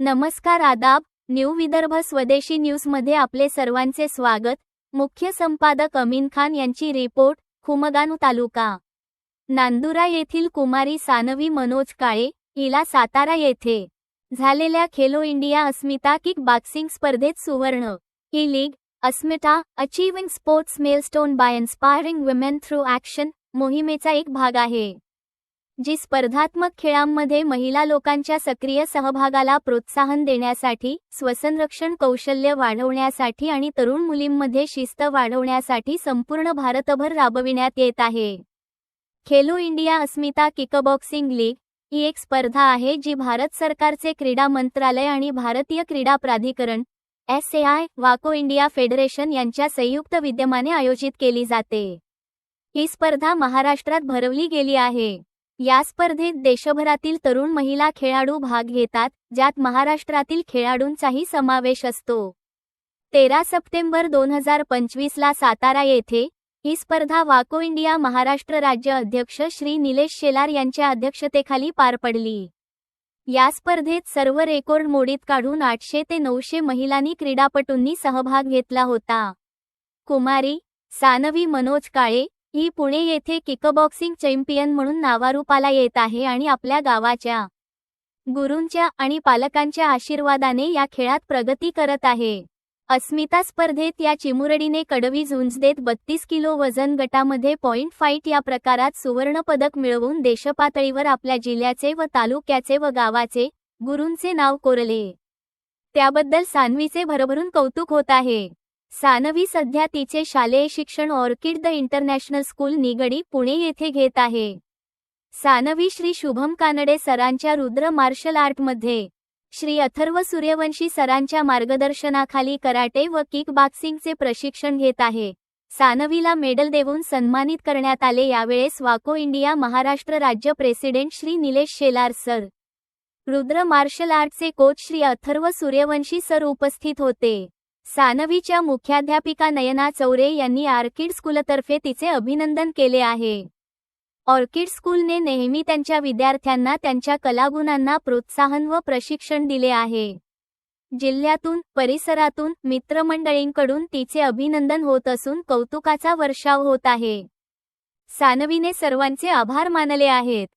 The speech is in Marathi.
नमस्कार आदाब न्यू विदर्भ स्वदेशी न्यूजमध्ये आपले सर्वांचे स्वागत. मुख्य संपादक अमीन खान यांची रिपोर्ट खुमगानू तालुका. नांदुरा येथील कुमारी सानवी मनोज काळे हिला सातारा येथे. झालेल्या Khelo India Asmita kick boxing स्पर्धेत सुवर्ण. ही league Asmita achieving sports milestone by inspiring women through action मोहिमेचा एक भाग आहे. जी स्पर्धात्मक खेळांमध्ये महिला लोकांच्या सक्रिय सहभागाला प्रोत्साहन देण्यासाठी स्वसंरक्षण कौशल्य वाढवण्यासाठी आणि तरुण मुलींमध्ये शिस्त वाढवण्यासाठी संपूर्ण भारतभर राबविण्यात येत आहे. Khelo India Asmita kickboxing league ही एक स्पर्धा आहे जी भारत सरकारचे क्रीडा मंत्रालय आणि भारतीय क्रीडा प्राधिकरण एस ए आय वाको इंडिया फेडरेशन यांच्या संयुक्त विद्यमाने आयोजित केली जाते. ही स्पर्धा महाराष्ट्रात भरवली गेली आहे. या स्पर्धेत देशभरातील तरुण महिला खेळाडू भाग घेतात ज्यात महाराष्ट्रातील खेळाडूंचाही समावेश असतो. तेरा सप्टेंबर दोन हजार पंचवीसला सातारा येथे ही स्पर्धा वाको इंडिया महाराष्ट्र राज्य अध्यक्ष श्री निलेश शेलार यांच्या अध्यक्षतेखाली पार पडली. या स्पर्धेत सर्व रेकॉर्ड मोडीत काढून आठशे ते नऊशे महिलांनी क्रीडापटूंनी सहभाग घेतला होता. कुमारी सानवी मनोज काळे ही पुणे येथे किकबॉक्सिंग चॅम्पियन म्हणून नावारूपाला येत आहे आणि आपल्या गावाच्या गुरूंच्या आणि पालकांच्या आशीर्वादाने या खेळात प्रगती करत आहे. अस्मिता स्पर्धेत या चिमुरडीने कडवी झुंज देत बत्तीस किलो वजन गटामध्ये पॉइंट फाईट या प्रकारात सुवर्णपदक मिळवून देशपातळीवर आपल्या जिल्ह्याचे व तालुक्याचे व गावाचे गुरूंचे नाव कोरले. त्याबद्दल सान्वीचे भरभरून कौतुक होत आहे. सानवी सध्या तिचे शालेय शिक्षण orchid the international school Nigdi Pune येथे घेत आहे. सानवी श्री शुभम कानडे सरांच्या रुद्र मार्शल आर्टमध्ये श्री अथर्व सूर्यवंशी सरांच्या मार्गदर्शनाखाली कराटे व किक बॉक्सिंगचे प्रशिक्षण घेत आहे. सानवीला मेडल देऊन सन्मानित करण्यात आले यावेळेस वाको इंडिया महाराष्ट्र राज्य president Shri Nilesh Shelar sir. Rudra martial आर्टचे coach Shri Atharva Suryavanshi sir उपस्थित होते. सानवीच्या मुख्याध्यापिका नयना चौरे यांनी आर्किड स्कूलतर्फे तिचे अभिनंदन केले आहे. ऑर्किड स्कूलने नेहमी त्यांच्या विद्यार्थ्यांना त्यांच्या कलागुणांना प्रोत्साहन व प्रशिक्षण दिले आहे. जिल्ह्यातून परिसरातून मित्रमंडळींकडून तिचे अभिनंदन होत असून कौतुकाचा वर्षाव होत आहे. सानवीने सर्वांचे आभार मानले आहेत.